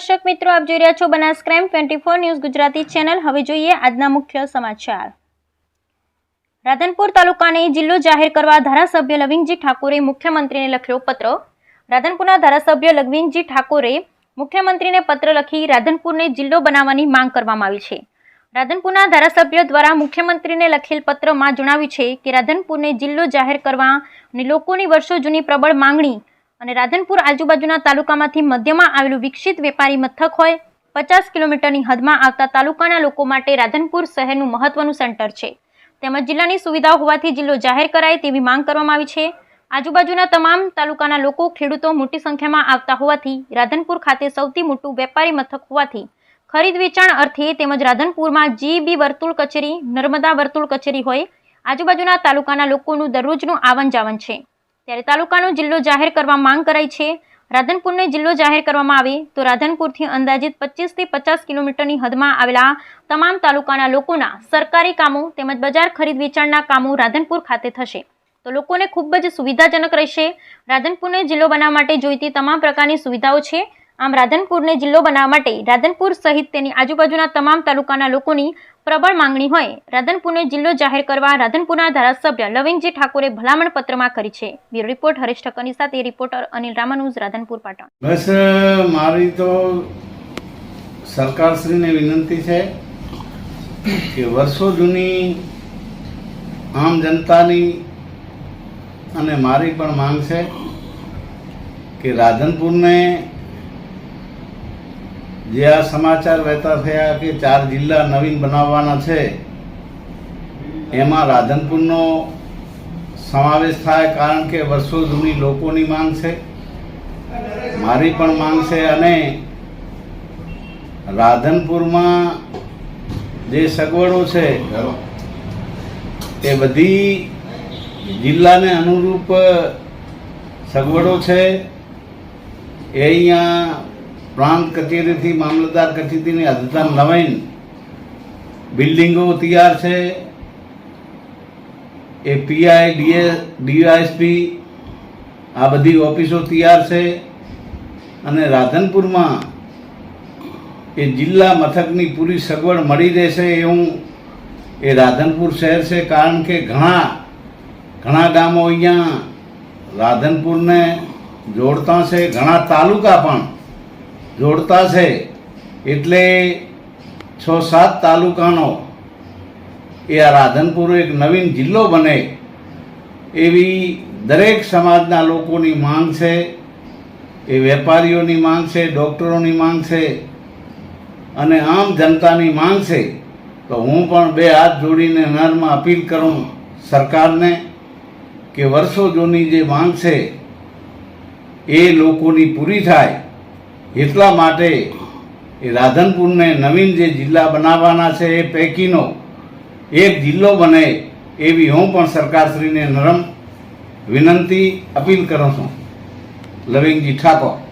દર્શક મિત્રો, આપ જોઈ રહ્યા છો Banas crime twenty four news Gujarati channel. હવે જોઈએ આજના મુખ્ય સમાચાર. રાધનપુર તાલુકાને જિલ્લો જાહેર કરવા ધારાસભ્ય લવિંગજી ઠાકોરે મુખ્યમંત્રીને લખ્યો પત્ર. રાધનપુરના ધારાસભ્ય લવિંગજી ઠાકોરે મુખ્યમંત્રીને પત્ર લખી રાધનપુરને જિલ્લો બનાવવાની માંગ કરવામાં આવી છે. રાધનપુરના ધારાસભ્ય દ્વારા મુખ્યમંત્રીને લખેલ પત્રમાં જણાવ્યું છે કે રાધનપુરને જિલ્લો જાહેર કરવા અને લોકોની વર્ષો જૂની પ્રબળ માંગણી અને રાધનપુર આજુબાજુના તાલુકામાંથી મધ્યમાં આવેલું વિકસિત વેપારી મથક હોય, પચાસ કિલોમીટરની હદમાં આવતા તાલુકાના લોકો માટે રાધનપુર શહેરનું મહત્વનું સેન્ટર છે. તેમજ જિલ્લાની સુવિધાઓ હોવાથી જિલ્લો જાહેર કરાય તેવી માંગ કરવામાં આવી છે. આજુબાજુના તમામ તાલુકાના લોકો ખેડૂતો મોટી સંખ્યામાં આવતા હોવાથી રાધનપુર ખાતે સૌથી મોટું વેપારી મથક હોવાથી ખરીદ વેચાણ અર્થે તેમજ રાધનપુરમાં જીબી વર્તુળ કચેરી, નર્મદા વર્તુળ કચેરી હોય, આજુબાજુના તાલુકાના લોકોનું દરરોજનું આવન જાવન છે. ત્યારે તાલુકાનો જિલ્લો જાહેર કરવા માંગ કરાઈ છે. રાધનપુરને જિલ્લો જાહેર કરવામાં આવે તો રાધનપુરથી અંદાજિત પચીસથી પચાસ કિલોમીટરની હદમાં આવેલા તમામ તાલુકાના લોકોના સરકારી કામો તેમજ બજાર ખરીદ વેચાણના કામો રાધનપુર ખાતે થશે. તો લોકોને ખૂબ જ સુવિધાજનક રહેશે. રાધનપુરને જિલ્લો બનાવવા માટે જોઈતી તમામ પ્રકારની સુવિધાઓ છે. આમ રાધનપુરને જિલ્લો બનાવવા માટે રાધનપુર સહિત તેની આજુબાજુના તમામ તાલુકાના લોકોની પ્રબળ માંગણી હોય, રાધનપુરને જિલ્લો જાહેર કરવા રાધનપુરના ધારાસભ્ય લવિંગજી ઠાકોરે ભલામણ પત્રમાં કરી છે. બ્યુરો રિપોર્ટ, હરેશ ઠક્કરની સાથે રિપોર્ટર અનિલ રામાનુજ, રાધનપુર, પાટણ. બસ, મારી તો સરકારશ્રીને વિનંતી છે કે વર્ષો જૂની આમ જનતાની અને મારી પણ માંગ છે કે રાધનપુરને જે આ સમાચાર વહેતા થયા કે ચાર જિલ્લા નવીન બનાવવાના છે, એમાં રાધનપુરનો સમાવેશ થાય કારણ કે વર્ષો જૂની લોકોની માંગ છે, મારી પણ માંગ છે અને રાધનપુરમાં જે સગવડો છે, એ બધી જિલ્લાને અનુરૂપ સગવડો છે, એ અહીંયા પ્રાંત કચેરીથી મામલતદાર કચેરીની અદ્યતન નવીન બિલ્ડિંગો તૈયાર છે. એ પીઆઈ, ડીએ ડીવાયસપી આ બધી ઓફિસો તૈયાર છે. અને રાધનપુરમાં એ જિલ્લા મથકની પૂરી સગવડ મળી રહેશે એવું એ રાધનપુર શહેર છે. કારણ કે ઘણા ઘણા ગામો અહીંયા રાધનપુરને જોડતા છે. ઘણા તાલુકા પણ જોડતા છે એટલે છ સાત તાલુકાનો એ આ રાધનપુર એક નવીન જિલ્લો બને એવી દરેક સમાજના લોકોની માંગ છે, એ વેપારીઓની માંગ છે, ડૉક્ટરોની માંગ છે અને આમ જનતાની માંગ છે તો હું પણ બે હાથ જોડીને નરમાં અપીલ કરું સરકારને કે વર્ષો જૂની જે માંગ છે એ લોકોની પૂરી થાય. એટલા માટે એ રાધનપુરને નવીન જે જિલ્લા બનાવવાના છે એ પૈકીનો એક જિલ્લો બને એવી હું પણ સરકારશ્રીને નરમ વિનંતી અપીલ કરું છું. લવિંગજી ઠાકોર.